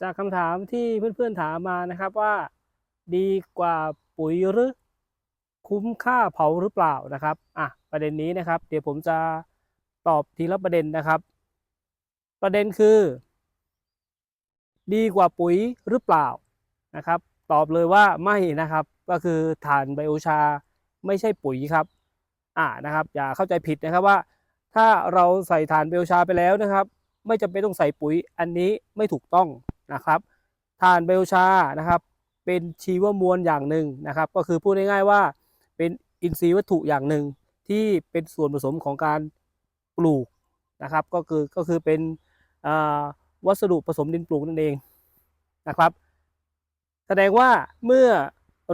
จากคำถามที่เพื่อนๆถามมานะครับว่า ดีกว่าปุ๋ยหรือคุ้มค่าเผาหรือเปล่านะครับอะประเด็นนี้นะครับ เดี๋ยวผมจะตอบทีละประเด็นนะครับ ประเด็นคือ ดีกว่าปุ๋ยหรือเปล่านะครับ ตอบเลยว่าไม่นะครับ ก็คือถ่านไบโอชาไม่ใช่ปุ๋ยครับอ่านะครับ อย่าเข้าใจผิดนะครับว่า ถ้าเราใส่ถ่านไบโอชาไปแล้วนะครับ ไม่จำเป็นต้องใส่ปุ๋ยอันนี้ไม่ถูกต้อง นะครับถ่านไบโอชานะครับเป็นชีวมวลอย่างหนึ่งนะครับ ก็คือพูดง่ายๆว่าเป็นอินทรีย์วัตถุอย่างหนึ่งที่เป็นส่วนผสมของการปลูกนะครับ ก็คือก็คือเป็นวัสดุผสมดินปลูกนั่นเองนะครับ แสดงว่าเมื่อ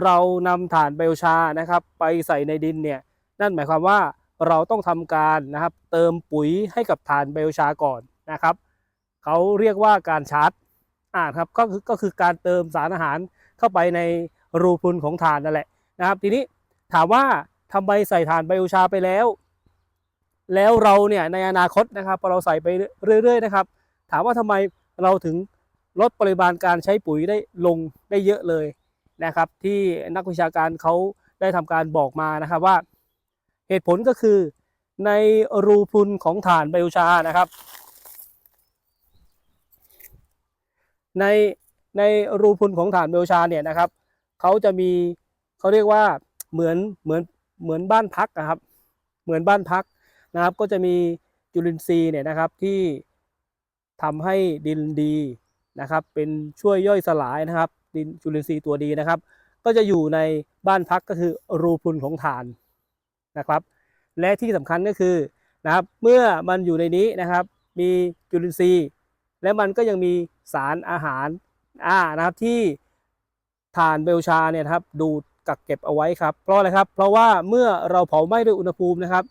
เรานำถ่านไบโอชานะครับ ไปใส่ในดินเนี่ยนั่นหมายความว่าเราต้องทำการนะครับ เติมปุ๋ยให้กับถ่านไบโอชาก่อนนะครับเขาเรียกว่าการชาร์จ อ่าครับก็คือก็คือการเติมสารอาหารเข้าไปในรูพรุนของถ่านนั่นแหละนะครับ ทีนี้ถามว่าทำไมใส่ถ่านไบโอชาไปแล้ว แล้วเราเนี่ยในอนาคตนะครับพอเราใส่ไปเรื่อยๆนะครับ ถามว่าทำไมเราถึงลดปริมาณการใช้ปุ๋ยได้ลงได้เยอะเลยนะครับ ที่นักวิชาการเขาได้ทำการบอกมานะครับว่า เหตุผลก็คือในรูพรุนของฐานไบโอชานะครับ ในในรูพุนของฐานไบโอชาเนี่ยนะครับเขาจะมีเขาเรียกว่าเหมือนเหมือนเหมือนบ้านพักนะครับ เหมือนบ้านพักนะครับ ก็จะมีจุลินทรีย์เนี่ยนะครับที่ทำให้ดินดีนะครับ เป็นช่วยย่อยสลายนะครับ ดินจุลินทรีย์ตัวดีนะครับ ก็จะอยู่ในบ้านพักก็คือรูพุนของฐานนะครับ และที่สำคัญก็คือนะครับ เมื่อมันอยู่ในนี้นะครับ มีจุลินทรีย์ และมันก็ยังมีสารอาหารอ่านะครับที่ฐานเบลชาเนี่ยครับดูดกักเก็บเอาไว้ครับ เพราะอะไรครับ เพราะว่าเมื่อเราเผาไหม้ด้วยอุณหภูมินะครับ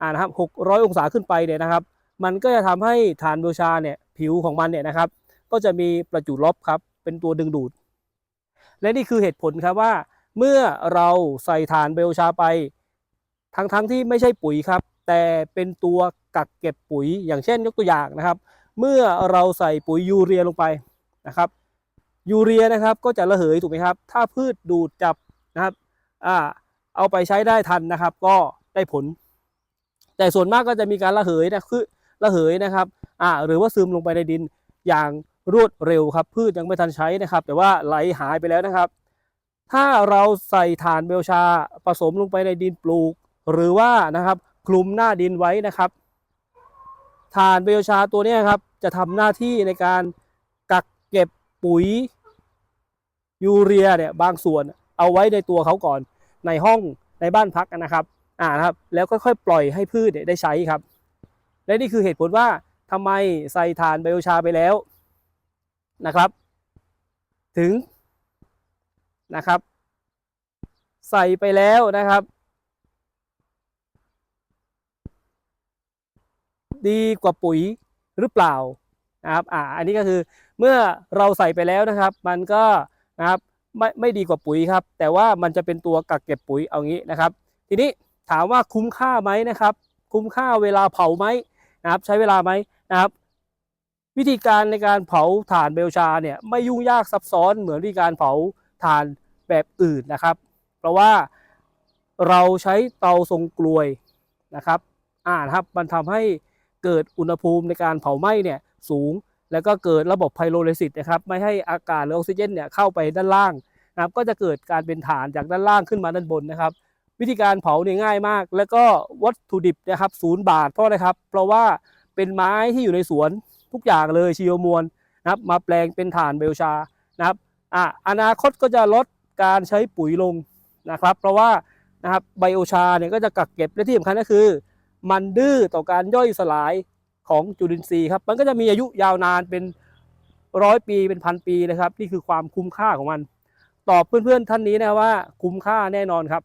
อ่านะครับ600 องศาขึ้นไปเนี่ยนะครับ มันก็จะทำให้ฐานเบลชาเนี่ยผิวของมันเนี่ยนะครับ ก็จะมีประจุลบครับเป็นตัวดึงดูด และนี่คือเหตุผลครับว่า เมื่อเราใส่ฐานเบลชาไป ทั้งๆทที่ไม่ใช่ปุ๋ยครับ แต่เป็นตัวกักเก็บปุ๋ยอย่างเช่นยกตัวอย่างนะครับ เมื่อเราใส่ปุ๋ยยูเรียลงไปนะครับยูเรียนะครับก็จะระเหยถูกไหมครับ ถ้าพืชดูดจับนะครับอ่าเอาไปใช้ได้ทันนะครับ ก็ได้ผล แต่ส่วนมากก็จะมีการระเหยนะคือระเหยนะครับอ่าหรือว่าซึมลงไปในดินอย่างรวดเร็วครับ พืชยังไม่ทันใช้นะครับ แต่ว่าไหลหายไปแล้วนะครับ ถ้าเราใส่ถ่านเบลชาผสมลงไปในดินปลูก หรือว่านะครับคลุมหน้าดินไว้นะครับถ่านเบลชาตัวนี้ครับ จะทำหน้าที่ในการกักเก็บปุ๋ยยูเรียเนี่ยบางส่วนเอาไว้ในตัวเขาก่อนในห้องในบ้านพักนะครับอ่านะครับ แล้วค่อยๆ ปล่อยให้พืชเนี่ยได้ใช้ครับ และนี่คือเหตุผลว่าทำไมใส่ถ่านไบโอชาไปแล้วนะครับ ถึงนะครับ ใส่ไปแล้วนะครับ ดีกว่าปุ๋ย หรือเปล่านะครับอ่าอันนี้ก็คือเมื่อเราใส่ไปแล้วนะครับ มันก็นะครับไม่ไม่ดีกว่าปุ๋ยครับ แต่ว่ามันจะเป็นตัวกักเก็บปุ๋ยเอางี้นะครับ ทีนี้ถามว่าคุ้มค่าไหมนะครับ คุ้มค่าเวลาเผาไหมนะครับ ใช้เวลาไหมนะครับ วิธีการในการเผาถ่านเบลชาเนี่ยไม่ยุ่งยากซับซ้อนเหมือนวิธีการเผาถ่านแบบอื่นนะครับ เพราะว่าเราใช้เตาทรงกลวยนะครับ อ่านะครับมันทำให้ เกิดอุณหภูมิในการเผาไหม้เนี่ยสูง แล้วก็เกิดระบบไพโรเลซิสนะครับไม่ให้อากาศหรือออกซิเจนเนี่ยเข้าไปด้านล่างนะครับก็จะเกิดการเป็นฐานจากด้านล่างขึ้นมาด้านบนนะครับ วิธีการเผาเนี่ยง่ายมาก แล้วก็วัตถุดิบนะครับศูนย์บาทเพราะอะไรครับ เพราะว่าเป็นไม้ที่อยู่ในสวนทุกอย่างเลยชีวมวลนะครับมาแปลงเป็นถ่านเบลชานะครับอะอนาคตก็จะลดการใช้ปุ๋ยลงนะครับ เพราะว่านะครับไบโอชาเนี่ยก็จะกักเก็บและที่สำคัญก็คือ มันดื้อต่อการย่อยสลายของจุลินทรีย์ครับ มันก็จะมีอายุยาวนานเป็นร้อยปีเป็นพันปีนะครับ นี่คือความคุ้มค่าของมัน ตอบเพื่อนๆท่านนี้นะว่าคุ้มค่าแน่นอนครับ